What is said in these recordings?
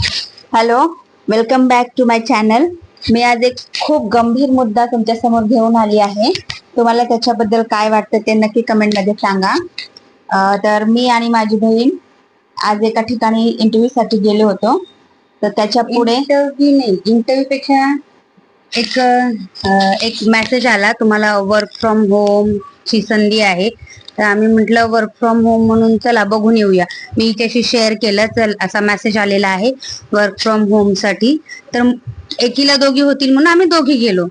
Hello welcome back to my channel मी आज एक खूप गंभीर मुद्दा तुमच्यासमोर घेऊन आली आहे. तुम्हाला त्याच्याबद्दल काय वाटतं ते नक्की कमेंटमध्ये सांगा. तर मी आणि माझी बहीण आज एका ठिकाणी इंटरव्ह्यू साठी गेलो होतो. तर त्याच्या पुढे इंटरव्ह्यू नाही इंटरव्ह्यू पेक्षा एक एक मेसेज आला. तुम्हाला वर्क फ्रॉम होम ची संधी आहे. तर आम्ही म्हटलं वर्क फ्रॉम होम म्हणून चला बघून येऊया. मी हिच्याशी शेअर केलं चल असा मेसेज आलेला आहे वर्क फ्रॉम होमसाठी. तर एकीला दोघी होतील म्हणून आम्ही दोघी गेलो.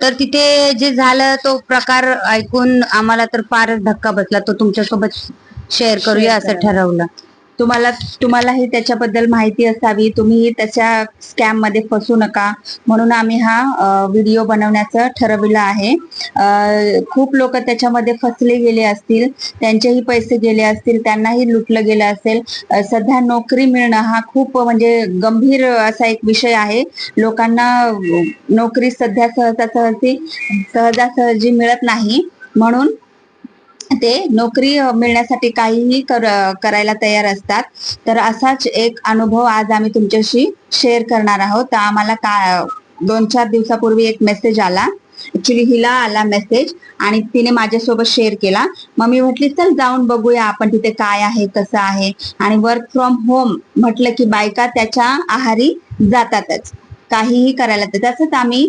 तर तिथे जे झालं तो प्रकार ऐकून आम्हाला तर फारच धक्का बसला. तो तुमच्यासोबत शेअर करूया असं ठरवलं. तुम्हाला तुम्हालाही त्याच्याबद्दल माहिती असावी. तुम्हीही त्याच्या स्कॅममध्ये फसू नका. म्हणून आम्ही हा व्हिडिओ बनवण्याचं ठरविलं आहे. खूप लोक त्याच्यामध्ये फसले गेले असतील त्यांचेही पैसे गेले असतील त्यांनाही लुटलं गेलं असेल. सध्या नोकरी मिळणं हा खूप म्हणजे गंभीर असा एक विषय आहे. लोकांना नोकरी सध्या सहजासहजी सहजासहजी मिळत नाही. म्हणून ते नोकरी मिळण्यासाठी काहीही कर करायला तयार असतात. तर असाच एक अनुभव आज आम्ही तुमच्याशी शेअर करणार आहोत. तर आम्हाला का दोन चार दिवसापूर्वी एक मेसेज आला. ऍक्च्युली हिला आला मेसेज आणि तिने माझ्यासोबत शेअर केला. मग मी म्हटली चल जाऊन बघूया आपण तिथे काय आहे कसं आहे? आणि वर्क फ्रॉम होम म्हटलं की बायका त्याच्या आहारी जातातच. काहीही करायला तसंच आम्ही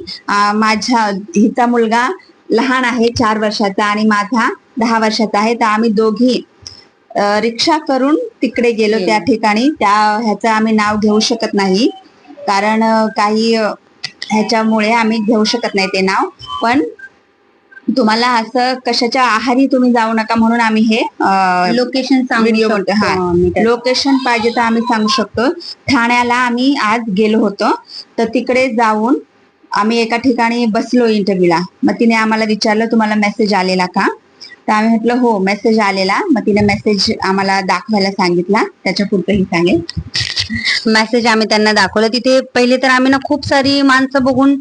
माझ्या हिचा मुलगा लहान आहे चार वर्षाचा आणि माझा दहा वर्षाचा आहे. तर आम्ही दोघी रिक्षा करून तिकडे गेलो त्या ठिकाणी. त्या ह्याचं आम्ही नाव घेऊ शकत नाही. कारण काही ह्याच्यामुळे आम्ही घेऊ शकत नाही ते नाव. पण तुम्हाला असं कशाच्या आहारी तुम्ही जाऊ नका म्हणून आम्ही हे लोकेशन सांगू हा. लोकेशन पाहिजे तर आम्ही सांगू शकतो. ठाण्याला आम्ही आज गेलो होतो. तर तिकडे जाऊन आम्ही एका ठिकाणी बसलो इंटरव्ह्यूला मग तिने आम्हाला विचारलं तुम्हाला मेसेज आलेला का? तर आम्ही म्हटलं हो मेसेज आलेला. मग तिने मेसेज आम्हाला दाखवायला सांगितला. त्याच्या पुढचंही सांगेल. मेसेज आम्ही त्यांना दाखवलं. तिथे पहिले तर आम्ही ना खूप सारी माणसं बघून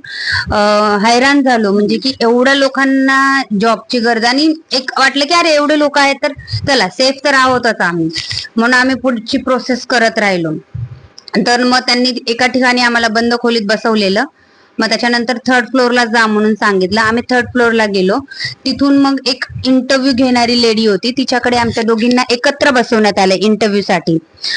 हैराण झालो. म्हणजे की एवढ्या लोकांना जॉबची गरज आणि एक वाटलं की अरे एवढे लोक आहेत तर चला सेफ तर आहोतच आम्ही. म्हणून आम्ही पुढची प्रोसेस करत राहिलो. तर मग त्यांनी एका ठिकाणी आम्हाला बंद खोलीत बसवलेलं. मग त्याच्यानंतर थर्ड फ्लोअरला जा म्हणून सांगितलं. आम्ही थर्ड फ्लोअरला गेलो. तिथून मग एक इंटरव्ह्यू घेणारी लेडी होती. तिच्याकडे आमच्या दोघींना एकत्र बसवण्यात आलं इंटरव्ह्यू साठी.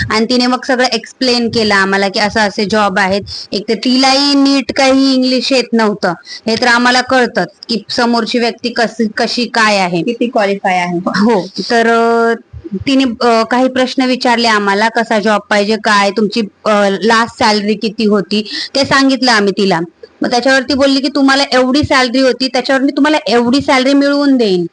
आणि तिने मग सगळं एक्सप्लेन केलं आम्हाला की असं असे जॉब आहेत. एक तर तिलाही नीट काही इंग्लिश येत नव्हतं. हे तर आम्हाला कळतं की समोरची व्यक्ती कशी कशी काय आहे. किती क्वालिफाय आहे. हो. तर तिने काही प्रश्न विचारले आम्हाला कसा जॉब पाहिजे काय तुमची लास्ट सॅलरी किती होती? ते सांगितलं आम्ही तिला. मग त्याच्यावरती बोलली की तुम्हाला एवढी सॅलरी होती त्याच्यावर मी तुम्हाला एवढी सॅलरी मिळवून देईन.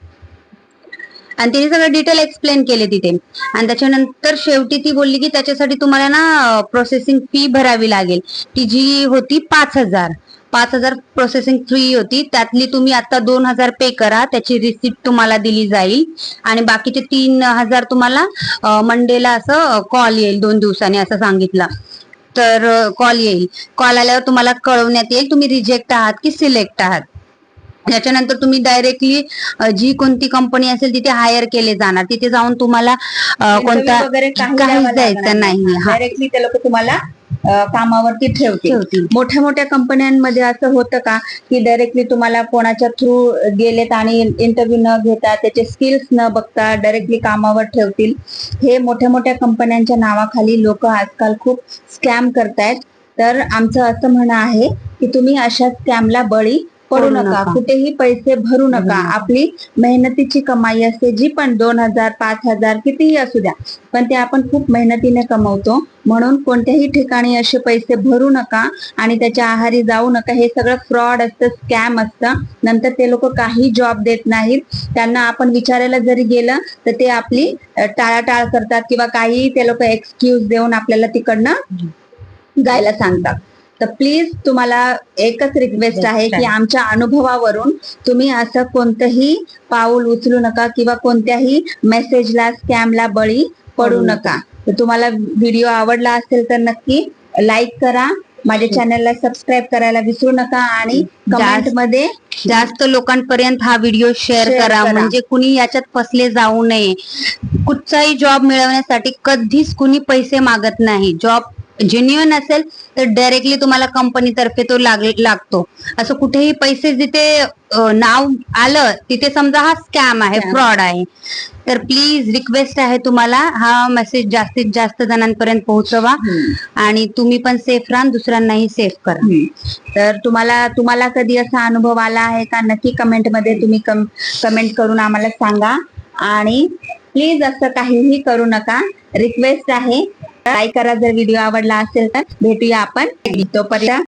आणि तिने सगळं डिटेल एक्सप्लेन केले तिथे. आणि त्याच्यानंतर शेवटी ती बोलली की त्याच्यासाठी तुम्हाला ना प्रोसेसिंग फी भरावी लागेल. ती जी होती पाच हजार. पाच हजार प्रोसेसिंग फी होती. त्यातली तुम्ही आता दोन हजार पे करा त्याची रिसिप्ट तुम्हाला दिली जाईल. आणि बाकीचे तीन हजार तुम्हाला मंडेला असं कॉल येईल दोन दिवसांनी असं सांगितलं. तर कॉल येईल. कॉल आल्यावर तुम्हाला कळवण्यात येईल. तुम्ही रिजेक्ट आहात की सिलेक्ट आहात. त्याच्यानंतर तुम्ही डायरेक्टली जी कोणती कंपनी असेल तिथे हायर केले जाणार. तिथे जाऊन तुम्हाला अ, कोणता काहीच द्यायचं नाही. डायरेक्टली ते लोक तुम्हाला कामावरती ठेवतील. ठेवतील. मोठ्या मोठ्या कंपन्यांमध्ये असं होतं का की डायरेक्टली तुम्हाला कोणाच्या थ्रू गेलेत आणि इंटरव्ह्यू न घेता त्याचे स्किल्स न बघता डायरेक्टली कामावर ठेवतील? हे मोठ्या मोठ्या कंपन्यांच्या नावाखाली लोक आजकाल खूप स्कॅम करतायत. तर आमचं असं म्हणणं आहे की तुम्ही अशा स्कॅमला बळी पडू नका. कुठेही पैसे भरू नका. आपली मेहनतीची कमाई असते जी पण दोन हजार पाच हजार कितीही असू द्या पण ते आपण खूप मेहनतीने कमवतो. म्हणून कोणत्याही ठिकाणी असे पैसे भरू नका आणि त्याच्या आहारी जाऊ नका. हे सगळं फ्रॉड असतं स्कॅम असतं. नंतर ते लोक काही जॉब देत नाहीत. त्यांना आपण विचारायला जरी गेलं तर ते आपली टाळाटाळ करतात किंवा काही ते लोक एक्सक्यूज देऊन आपल्याला तिकडनं जायला सांगतात. तर प्लीज तुम्हाला एकच रिक्वेस्ट आहे की आमच्या अनुभवावरून तुम्ही असं कोणतंही पाऊल उचलू नका किंवा कोणत्याही मेसेजला स्कॅमला बळी पडू पडू नका. तर तुम्हाला व्हिडिओ आवडला असेल तर नक्की लाईक करा. माझ्या चॅनलला सबस्क्राईब करायला विसरू नका आणि कमेंटमध्ये जास्त लोकांपर्यंत हा व्हिडिओ शेअर करा. म्हणजे कुणी याच्यात फसले जाऊ नये. कुठचाही जॉब मिळवण्यासाठी कधीच कुणी पैसे मागत नाही. जॉब जेन्युअन असेल तर डायरेक्टली तुम्हाला कंपनीतर्फे तो लाग लागतो. असं कुठेही पैसे जिथे नाव आलं तिथे समजा हा स्कॅम आहे. फ्रॉड आहे. तर प्लीज रिक्वेस्ट आहे तुम्हाला हा मेसेज जास्तीत जास्त जणांपर्यंत पोहोचवा आणि तुम्ही पण सेफ राहा दुसऱ्यांनाही सेफ करा. तर तुम्हाला तुम्हाला कधी असा अनुभव आला आहे का? नक्की कमेंटमध्ये तुम्ही कमेंट करून आम्हाला सांगा. आणि प्लीज असं काहीही करू नका. रिक्वेस्ट आहे लाईक करा जर व्हिडिओ आवडला असेल तर. भेटूया आपण. तोपर्यंत